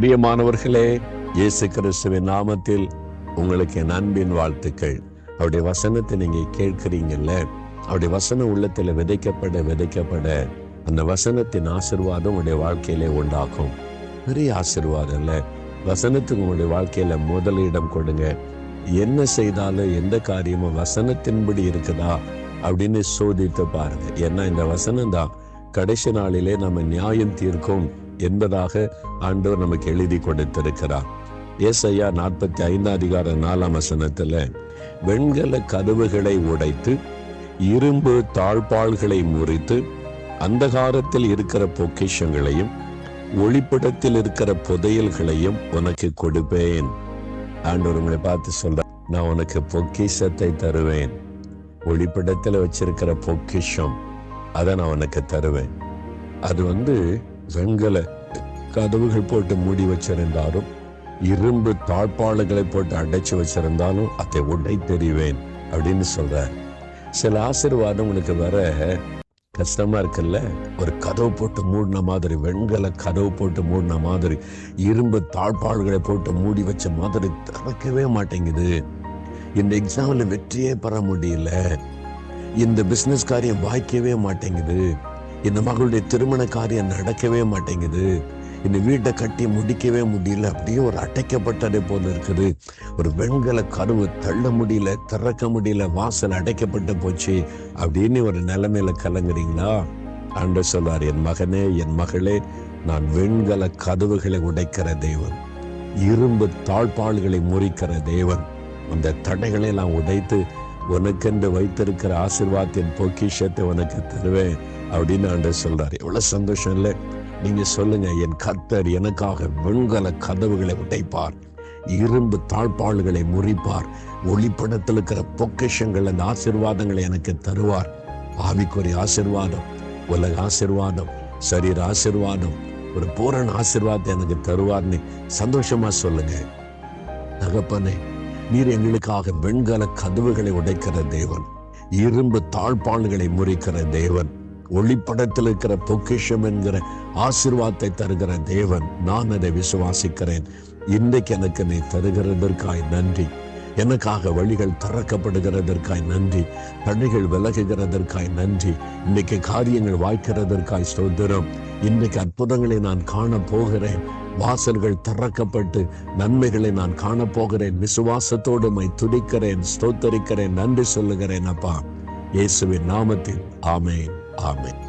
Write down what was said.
பிரியமானவர்களே இயேசு கிறிஸ்துவின் நாமத்தில் உங்களுக்கு என் அன்பின் வாழ்த்துக்கள். அவருடைய வசனத்தை நீங்க கேட்கிறீங்கல்ல அவருடைய வசனம் உள்ளத்துல விதைக்கப்பட விதைக்கப்பட அந்த வசனத்தின் ஆசிர்வாதம் உங்களுடைய வாழ்க்கையிலே உண்டாகும். பெரிய ஆசிர்வாதம் இல்ல. வசனத்துக்கு உங்களுடைய வாழ்க்கையில முதலிடம் கொடுங்க. என்ன செய்தாலும் எந்த காரியமும் வசனத்தின்படி இருக்குதா அப்படின்னு சோதித்து பாருங்க. ஏன்னா இந்த வசனம் தான் கடைசி நாளிலே நம்ம நியாயம் தீர்க்கும். என்பதாக ஆண்டவர் நமக்கு எழுதி கொடுத்திருக்கிறார். ஏசையா நாற்பத்தி ஐந்தாம் அதிகார நாலாம் வசனத்துல வெண்கல கதவுகளை உடைத்து இரும்பு தாழ்பாள்களை முறித்து அந்தகாரத்தில் இருக்கிற பொக்கிஷங்களையும் ஒளிப்படத்தில் இருக்கிற புதையல்களையும் உனக்கு கொடுப்பேன். ஆண்டவர் உங்களை பார்த்து சொல்ற நான் உனக்கு பொக்கிஷத்தை தருவேன். ஒளிப்படத்தில் வச்சிருக்கிற பொக்கிஷம் அதை நான் உனக்கு தருவேன். அது வந்து வெண்கல கதவுகள் போட்டு மூடி வச்சிருந்தாலும் இரும்பு தாழ்பாளுகளை போட்டு அடைச்சு வச்சிருந்தாலும் அதை உடை தெரிவேன் அப்படின்னு சொல்ற. சில ஆசீர்வாதம் உனக்கு வர கஷ்டமா இருக்குல்ல? ஒரு கதவு போட்டு மூடின மாதிரி வெண்கல கதவு போட்டு மூடின மாதிரி இரும்பு தாழ்பாள்களை போட்டு மூடி வச்ச மாதிரி திறக்கவே மாட்டேங்குது. இந்த எக்ஸாம்ல வெற்றியே பெற முடியல. இந்த பிசினஸ் காரியம் வாய்க்கவே மாட்டேங்குது. இந்த மகளுடைய திருமண காரியம் நடக்கவே மாட்டேங்குது. இந்த வீட்டை கட்டி முடிக்கவே முடியல. அப்படியே ஒரு அடைக்கப்பட்டதை போல இருக்குது. ஒரு வெண்கல கருவு தள்ள முடியல திறக்க முடியல வாசல் அடைக்கப்பட்டு போச்சு. அப்படின்னு ஒரு நிலைமையில கலங்குறீங்களா அன்று சொல்வார் என் மகனே என் மகளே நான் வெண்கல கதவுகளை உடைக்கிற தேவன். இரும்பு தாழ்பாள்களை முறிக்கிற தேவன். அந்த தடைகளை நான் உடைத்து உனக்கென்று வைத்திருக்கிற ஆசிர்வாதத்தின் பொக்கிஷத்தை உனக்கு தருவேன் அப்படின்னு ஆண்டு சொல்றாரு. எவ்வளவு சந்தோஷம் இல்லை? நீங்க சொல்லுங்க என் கர்த்தர் எனக்காக வெண்கல கதவுகளை உடைப்பார். இரும்பு தாழ்பாள்களை முறிப்பார். ஒளிப்படத்தில் இருக்கிற பொக்கிஷங்கள் அந்த ஆசிர்வாதங்களை எனக்கு தருவார். ஆவிக்குரிய ஆசிர்வாதம் உலக ஆசிர்வாதம் சரீர ஆசிர்வாதம் ஒரு பூரண ஆசிர்வாதத்தை எனக்கு தருவார்னு சந்தோஷமா சொல்லுங்க. தகப்பனே நீர் எங்களுக்காக வெண்கல கதவுகளை உடைக்கிற தேவன் இரும்பு தாழ்பாள்களை முறிக்கிற தேவன் ஒளிப்படத்தில் இருக்கிற பொக்கிஷம் என்கிற ஆசிர்வாதத்தை தருகிற தேவன் நான் அதை விசுவாசிக்கிறேன். இன்றைக்கு எனக்கு நீ தருகிறதற்காய் நன்றி. எனக்காக வழிகள் திறக்கப்படுகிறதற்காய் நன்றி. தடைகள் விலகுகிறதற்காய் நன்றி. இன்னைக்கு காரியங்கள் வாய்க்கிறதற்காய் ஸ்தோத்திரம். இன்னைக்கு அற்புதங்களை நான் காண போகிறேன் வாசல்கள் திறக்கப்பட்டு நன்மைகளை நான் காணப்போகிறேன். விசுவாசத்தோடு மை துடிக்கிறேன் ஸ்தோத்தரிக்கிறேன் நன்றி சொல்லுகிறேன் அப்பா. இயேசுவின் நாமத்தில். ஆமேன் ஆமேன்.